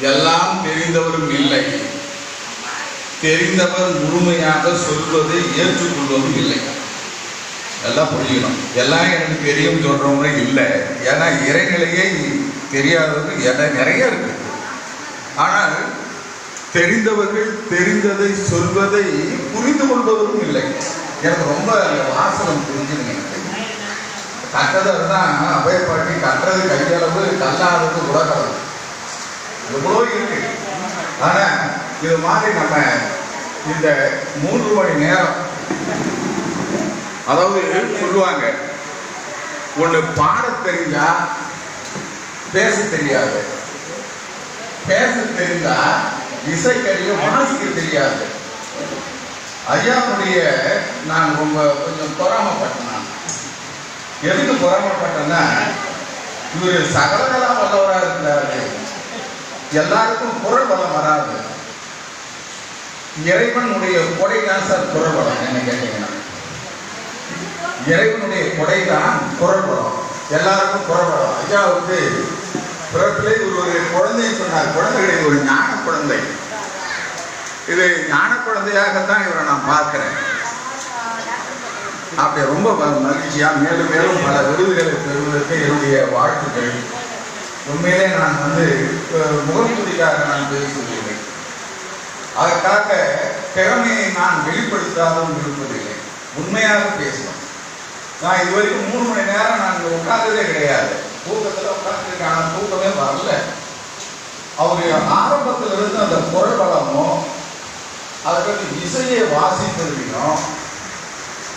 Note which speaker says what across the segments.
Speaker 1: எல்லாம் தெரிந்தவரும் இல்லை. தெரிந்தவர் முழுமையாக சொல்வதை ஏற்றுக்கொள்வதும் இல்லை. எல்லாம் புரியணும் எல்லாம் எனக்கு தெரியும் சொல்றவங்க இல்லை. ஏன்னா இறைநிலையை தெரியாதது என நிறைய இருக்கு. ஆனால் தெரிந்தவர்கள் தெரிந்ததை சொல்வதை புரிந்து கொள்பவரும் இல்லை. எனக்கு ரொம்ப வாசகம் புரிஞ்சுதுங்க. எனக்கு. கட்டதை தான் அபயப்பாட்டி கட்டுறது கையளவு கல்லாதது உலகளவு எவ்வளோ இருக்கு? ஆனா இது மாதிரி நம்ம இந்த மூன்று மணி நேரம் அதாவது சொல்லுவாங்க ஒண்ணு பாட தெரிஞ்சா பேச தெரியாது. பேச தெரிந்தா இசைக்கருவியை வாசிக்க தெரியாது. ஐயாவுடைய நான் ரொம்ப கொஞ்சம் பொறாமப்பட்டேன் எதுக்கு பொறாமப்பட்டேன்னா இவர் சகலகலா வல்லவராக இருக்கிறாரு. எல்லாருக்கும் குரல் வளம் வராது. இறைவனுடைய கொடை தான் சார் குரல் வளம் என்ன கேட்டீங்கன்னா. இறைவனுடைய கொடை தான் குரல் வளம். எல்லாருக்கும் குரல் வளம். ஐயா வந்து பிறப்பிலே ஒரு ஒரு சொன்னார். குழந்தை கிடையாது ஒரு ஞான குழந்தை. இது ஞான குழந்தையாகத்தான் இவரை நான் பார்க்கிறேன். அப்படி ரொம்ப மகிழ்ச்சியா மேலும் மேலும் பல விருதுகளை பெறுவதற்கு என்னுடைய வாழ்த்துக்கள். உண்மையிலே நான் வந்து அஹ், முகத்துதிக்காக நான் பேசுவதில்லை அதற்காக திறமையை நான் வெளிப்படுத்தாதவும் இருப்பதில்லை உண்மையாக பேசணும் நான் இது வரைக்கும் மூணு மணி நேரம் நான் இங்கே உட்கார்ந்ததே கிடையாது. தூக்கத்தில் உட்கார்ந்துருக்கேன் ஆனால் தூக்கமே வரல. அவருடைய ஆரம்பத்தில் இருந்து அந்த குரல் வளமும் அதுக்கடுத்து இசையை வாசித்திருக்கிறோம்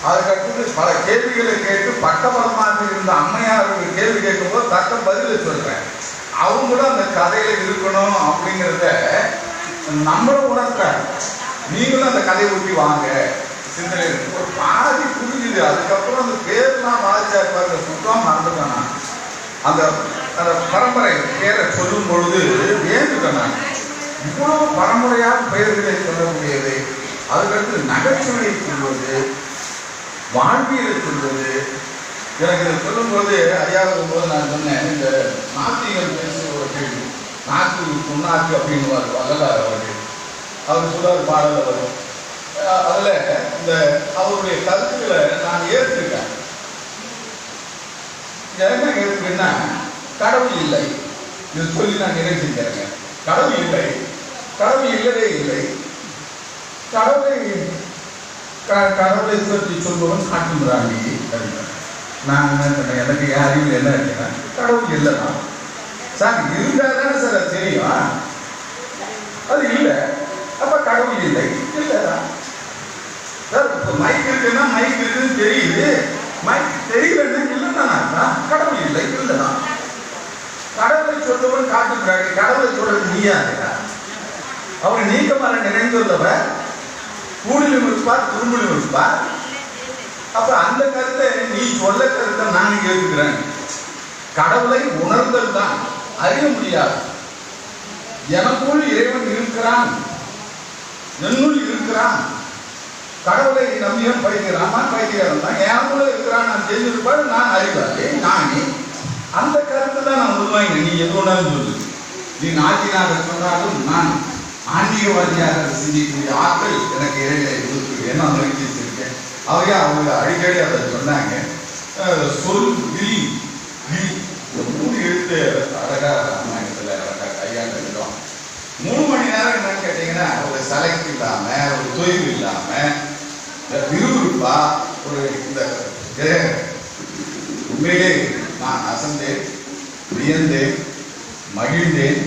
Speaker 1: அதுக்கடுத்து பல கேள்விகளை கேட்டு பட்டபலமாக இருந்த அம்மையாருக்கு கேள்வி கேட்கும்போது தக்க பதிலை சொல்றேன். அவங்களும் அந்த கதையில இருக்கணும் அப்படிங்கிறத நம்மளும் உணர்த்தாங்க நீங்களும் அந்த கதையை ஒட்டி வாங்க. சிந்தனை இருக்கு. ஒரு பாதி புரிஞ்சுது. அதுக்கப்புறம் அந்த பேர்லாம் வாசிச்சா பாருங்க சுத்தம் மறந்துட்டேன் நான். அந்த அந்த பரம்பரை பேரை சொல்லும் பொழுது ஏந்துட்டேன் நான். இவ்வளவு பரம்பரையாக பெயர்களை சொல்லக்கூடியது அதுக்கடுத்து நகைச்சுவையை சொல்வது வாழ்வியல் சொல்வது எனக்கு இதை சொல்லும்போது அறியாத போது நான் சொன்னேன். இந்த நாத்திகள் பேசுகிற ஒரு கேள்வி நாக்கு புண்ணாக்கு அப்படின்னு வல்லலார் அவர்கள். அவர் சொல்லுவார் பாடல் வரும் அதில் இந்த அவருடைய கருத்துக்களை நான் ஏற்றுக்கிட்டேன் என்ன ஏற்றுக்கேன்னா கடவுள் இல்லை. இது சொல்லி நான் நிறைவு செஞ்சேங்க கடவுள் இல்லை. கடவுள் இல்லவே இல்லை. கடவுளை கடவுளை பற்றி சொல்பவன் காட்டுமிராண்டி. அப்படின்னார். நான் என்ன சொன்னேன்? எனக்கு யாரையும் என்ன இருக்குன்னா கடவுள் இல்லைதான் சார் இருந்தால் தானே சார் அது தெரியும். அது இல்லை. அப்ப கடவுள் இல்லை. இல்லைதான் சார் இப்போ மைக் இருக்குன்னா மைக் இருக்குன்னு தெரியுது. மைக் தெரியலன்னு இல்லைன்னா கடவுள் இல்லை. இல்லைதான் கடவுளை சொல்பவன் காட்டுமிராண்டி. கடவுளை சொல்றது நீயா இருக்கா அவர் நீக்கமாக நிறைந்துள்ளவர் கூடிலும் இருப்பார் குறும்பிலும் இருப்பார் அப்ப அந்த கருத்தை நீ சொல்ல கருத்தை நான் ஏற்றுக்கிறேன் கடவுளை உணர்தல் தான். அறிய முடியாது. எனக்குள் இறைவன் இருக்கிறான். என்னுள் இருக்கிறான். கடவுளை நம்பியும் படிக்கிறான் படிக்கிறான் தான் எனக்குள்ள இருக்கிறான். நான் தெரிஞ்சிருப்பாரு நான் அறிவாளி. நானே அந்த கருத்தை தான் நான் உருவாங்க நீ எது ஒன்றாலும் சொல்லு நீ நாட்டினாக சொன்னாலும் நான் ஆன்மீகவாதியாக சிந்திக்கக்கூடிய ஆற்றல் எனக்கு இடையில இருக்கு என்ன மகிழ்ச்சி வச்சிருக்கேன் அவையா அவங்க அடிக்கடி அதை சொன்னாங்க. சொல் விழி விழி மூணு எழுத்து அழகா ராமாயணத்தில் அழகா கையாண்டுக்கிறோம் மூணு மணி நேரம் என்னன்னு கேட்டீங்கன்னா ஒரு சலைக்கு இல்லாம ஒரு தொய்வு இல்லாம விறுவிறுப்பா ஒரு இந்த உண்மையிலே நான் அசந்தேன் வியந்தேன் மகிழ்ந்தேன்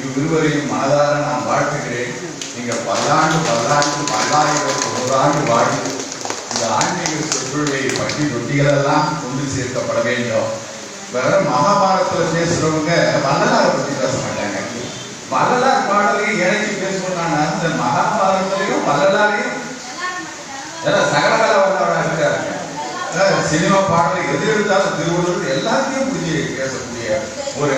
Speaker 1: இவ்விருவரையும் மனதார நான் வாழ்த்துகிறேன். நீங்க பல்லாண்டு பல்லாண்டு பல்லாயிரம் நூறாண்டு வாழ்ந்து இந்த ஆன்மீக சொற்பொழிவை பட்டி தொட்டிகளெல்லாம் கொண்டு சேர்க்கப்பட வேண்டும். வேற மகாபாரதத்துல பேசுறவங்க வரலாறு பத்தி பேச மாட்டாங்க. வரலாறு பாடலையும் இணைச்சி பேசணும்னா இந்த மகாபாரதத்திலையும் வரலாறையும் ஏன்னா சகலகல வல்லவராக இருக்காரு சினிமா பாடல் எது எடுத்தாலும் திருவள்ளுவர் எல்லாத்தையும் புரிஞ்சு பேசக்கூடிய ஒரு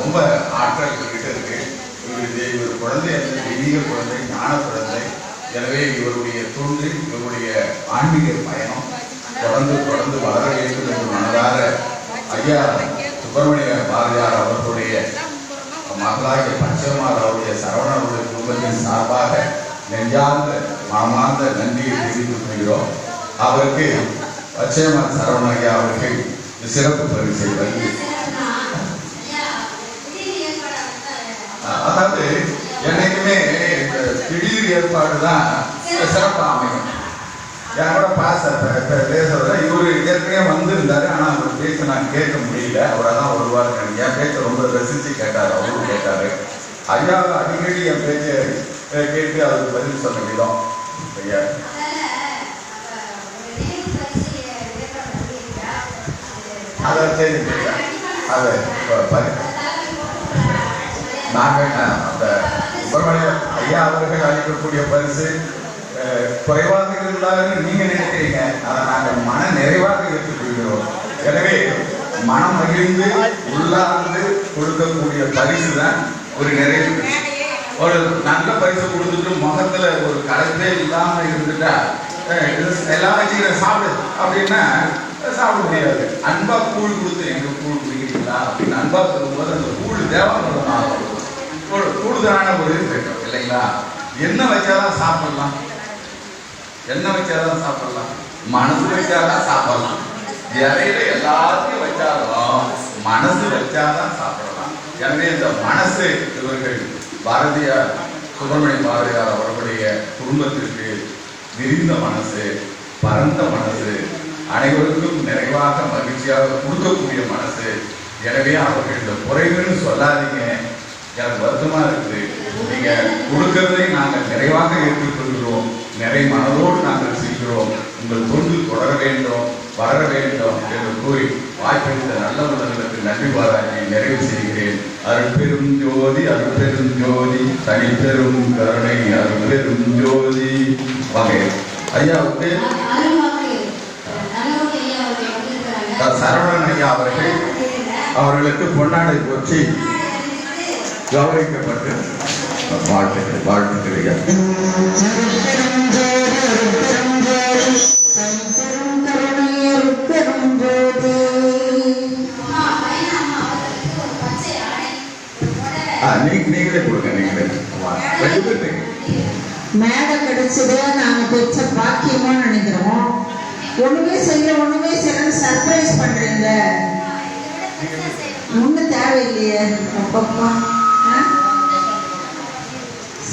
Speaker 1: ரொம்ப ஆற்றல் இவர்கிட்ட இருக்கு இவர் இது இவர் குழந்தை அல்ல தெய்வீக குழந்தை ஞான குழந்தை. எனவே இவருடைய தொண்டு இவருடைய ஆன்மீக பயணம் தொடர்ந்து தொடர்ந்து வளர வேண்டும் என்று மனதார ஐயா சுப்பிரமணிய பாரதியார் அவர்களுடைய மகளாகிய பச்சைமார் அவருடைய சரவணனுடைய குடும்பத்தின் சார்பாக நெஞ்சார்ந்த மாமார்ந்த நன்றியை தெரிவித்துக் கொள்கிறோம். அவருக்கு பச்சைமார் சரவணய்யா அவருக்கு சிறப்பு பரிசை வழங்கி அதாவது என்னைக்குமே இந்த திடீர் ஏற்பாடு தான் சிறப்பாக அமையும். என் கூட பாச பேசுறத இவரு ஏற்கனவே வந்திருந்தாரு ஆனா அவர் பேச நான் கேட்க முடியல. அவரை தான் வருவார் என் பேச்ச ரொம்ப ரசித்து கேட்டாரு அவரும் கேட்டாரு. ஐயா அடிக்கடி என் பேச்சை கேட்டு அதுக்கு பதில் சொன்ன விதம் ஐயா. அதை சரி அதை ப- நாங்கள் அந்த சுப்பிரமணிய ஐயா அவர்கள் அளிக்கக்கூடிய பரிசு அஹ், குறைவாக இருந்தாலும் நீங்க நினைக்கிறீங்க. அதை நாங்கள் மன நிறைவாக ஏற்றுக்கொள்கிறோம். எனவே மனம் மகிழ்ந்து உள்ளார்ந்து கொடுக்கக்கூடிய பரிசு தான் ஒரு நிறைவு. ஒரு நல்ல பரிசு கொடுத்துட்டு முகத்துல ஒரு கலப்பே இல்லாம இருந்துட்டா அஹ், இது எல்லாம் சாப்பிடு அப்படின்னா சாப்பிட முடியாது. அன்பா கூழ் கொடுத்து எங்க கூழ் குடிக்கிறீங்களா? அப்படின்னு அன்பா சொல்லும்போது அந்த கூழ் தேவைப்படுறோம் ஒரு கூடுதலான ஒரு இது இருக்கும் இல்லைங்களா? என்ன வச்சாதான் சாப்பிடலாம். என்ன வச்சாதான் சாப்பிடலாம். மனசு வச்சாதான் சாப்பிடலாம். இறையில எல்லாத்தையும் வச்சாலும் மனசு வச்சாதான் சாப்பிடலாம். எனவே இந்த மனசு இவர்கள் பாரதியார் சுப்பிரமணிய பாரதியார் அவர்களுடைய குடும்பத்திற்கு விரிந்த மனசு பரந்த மனசு அனைவருக்கும் நிறைவாக மகிழ்ச்சியாக கொடுக்கக்கூடிய மனசு. எனவே அவர்கள் இந்த குறைவுன்னு சொல்லாதீங்க. எனக்கு வருத்தமா இருக்குது. நீங்க கொடுக்கறதை நாங்கள் நிறைவாக ஏற்றுக்கொள்கிறோம். நிறை மனதோடு நாங்கள் செய்கிறோம். உங்கள் தொண்டு தொடர வேண்டும் வளர வேண்டும் என்று கூறி வாய்ப்பளித்த நல்ல உள்ளங்களுக்கு நன்றி பாராட்டி நிறைவு செய்கிறேன். அருட்பெரும் ஜோதி அருட்பெரும் ஜோதி தனிப்பெரும் கருணை அருட்பெரும் ஜோதி. வகை ஐயாவுக்கு சரவணன் ஐயா அவர்கள் அவர்களுக்கு பொன்னாடை போற்றி. கௌரவிக்கப்பட்டு வாழ்த்துக்கள் வாழ்த்துக்கள் ஐயா ஆ, நீ- நீங்களே கொடுங்க நீங்களே வா.
Speaker 2: கிடைச்சது நாங்க பெற்ற பாக்கியமா நினைக்கிறோம் ஒண்ணுமே செய்யல ஒண்ணுமே செய்யல சர்ப்ரைஸ் பண்றீங்க ஒண்ணு தேவையில்லையே அப்பப்பா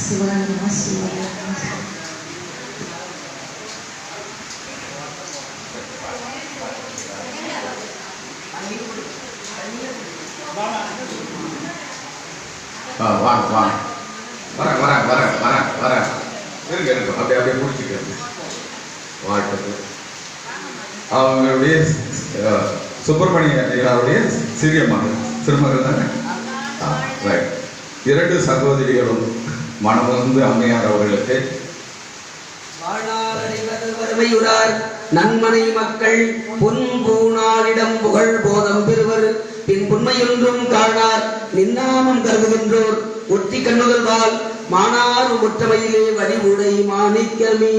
Speaker 2: ஆ? சிவகங்கமா சிவகங்கமா
Speaker 1: வாங்க வாங்க. வரேன் வரேன் வரேன் வரேன் வரேன் இருங்க இருங்க. அப்படியே அப்படியே முடிச்சுக்க. வாழ்த்துக்கள். அவங்களுடைய அஹ், சுப்பிரமணிய ஐயாவுடைய சிறிய மகன் சிறுமகன் தானே? Right right. இரண்டு சகோதரிகளும் மனமுந்து அம்மையார் அவர்களுக்கு.
Speaker 3: வறுமையுறார் நன்மனை மக்கள் பொன் பூணாரிடம் புகழ் போதம் பெறுவர். பின் புண்மையொன்றும் காணார். நின்னாமம் கருதுகின்றோர். ஒட்டி கண்ணுதல்வால் மானார் முற்றமையிலே வடிவுடை மாணிக்கமே.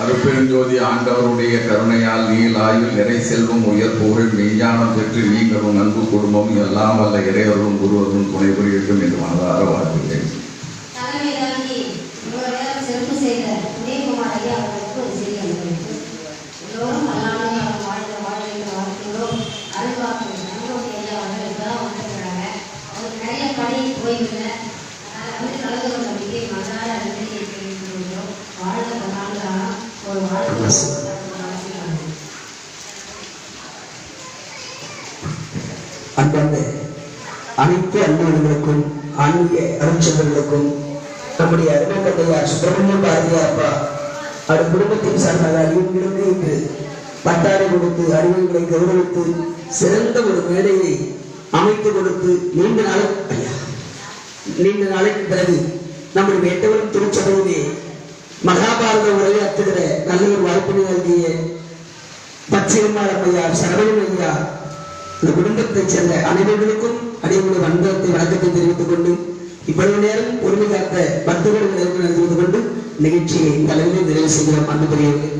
Speaker 1: அருப்பெருஞ்சோதி ஆண்டவருடைய கருணையால் நீலாயுள் நிறை செல்வம் உயர் புகழ் மெய்ஞானம் பெற்று நீங்களும் நன்கு குடும்பம் எல்லாம் வல்ல இறையவரும் குருவரும் துணை புரியட்டும் என்று மனதார வாழ்த்துகிறேன்
Speaker 4: தலைமை தாங்கி இவ்வளவு நேரம் சிறப்பு செய்த உதயகுமார் ஐயா அவர்களுக்கு ஒரு சிறிய அன்பளிப்பு எல்லோரும் நல்லாமையாக வாழ்ந்த வாழ என்று வாழ்த்துகிறோம் அருள்வாக்கு நம்பூரி ஐயா அவர்கள் இப்பதான் வந்திருக்கிறாங்க அவருக்கு நிறைய பணி ஓய்வில் அதனால வந்து கலந்து கொண்டமைக்கு மனதார நன்றியை தெரிவித்துக் கொள்கிறோம் வாழ்க பல்லாண்டாக
Speaker 3: அனைத்து அன்பர்களுக்கும் ஆன்மீக அமைச்சர்களுக்கும் நம்முடைய அருமையார் சுப்பிரமணிய பாரதியார் அப்பா அவர் குடும்பத்தின் சார்பாக அறிவிப்பிலிருந்து இன்று பட்டாரை கொடுத்து அறிவுகளை கௌரவித்து சிறந்த ஒரு மேடையை அமைத்து கொடுத்து நீண்ட நாள் ஐயா நீண்ட நாளைக்கு பிறகு நம்முடைய எட்டவரும் திருச்சபையிலே மகாபாரத உரையாற்றுகிற நல்ல ஒரு வாய்ப்பினை நல்கிய பச்சையம்மாள் ஐயா சரவணன் ஐயா இந்த குடும்பத்தைச் சேர்ந்த அனைவர்களுக்கும் அனைவருடைய வந்தத்தை வணக்கத்தை தெரிவித்துக் கொண்டு இவ்வளவு நேரம் பொறுமை காத்த பக்தர்கள் தெரிவித்துக் கொண்டு நிகழ்ச்சியை இந்த அளவிலே நிறைவு செய்கிறோம். அன்புக்குரியவர்கள்.